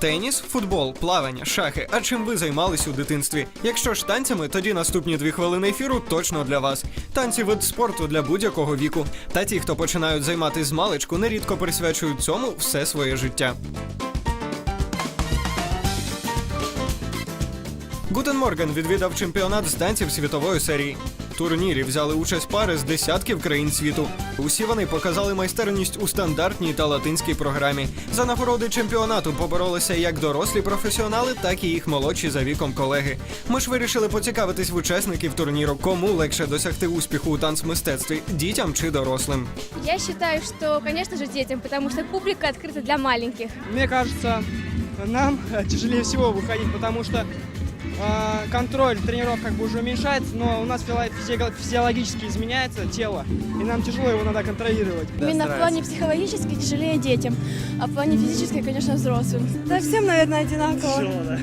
Теніс, футбол, плавання, шахи. А чим ви займались у дитинстві? Якщо ж танцями, тоді наступні дві хвилини ефіру точно для вас. Танці вид спорту для будь-якого віку. Та ті, хто починають займатися з маличку, нерідко присвячують цьому все своє життя. Гутен Морген відвідав чемпіонат з танців світової серії. В турнірі взяли участь пари з десятків країн світу. Усі вони показали майстерність у стандартній та латинській програмі. За нагороди чемпіонату поборолися як дорослі професіонали, так і їх молодші за віком колеги. Ми ж вирішили поцікавитись в учасників турніру, кому легше досягти успіху у танцмистецтві дітям чи дорослим. Я считаю, что, конечно же, детям, потому что публика открыта для маленьких. Мне кажется, нам э, тяжелее всего выходить, потому что э, контроль тренеров как бы уже уменьшается, но у нас фило- физио- физиологически изменяется тело, и нам тяжело его надо контролировать. Именно в плане психологически тяжелее детям, а в плане физически, конечно, взрослым. Да всем, наверное, одинаково.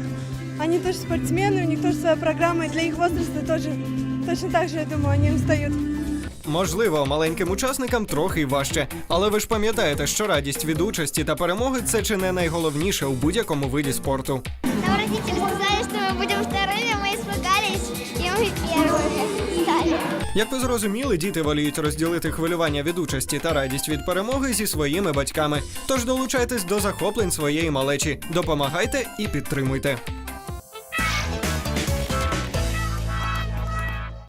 Они тоже спортсмены, у них тоже своя программа, и для их возраста тоже точно так же, я думаю, они устают. Можливо, маленьким учасникам трохи й важче, але ви ж пам'ятаєте, що радість від участі та перемоги це чи не найголовніше у будь-якому виді спорту. Нам родители сказали, Як ви зрозуміли, діти воліють розділити хвилювання від участі та радість від перемоги зі своїми батьками. Тож долучайтесь до захоплень своєї малечі, допомагайте і підтримуйте.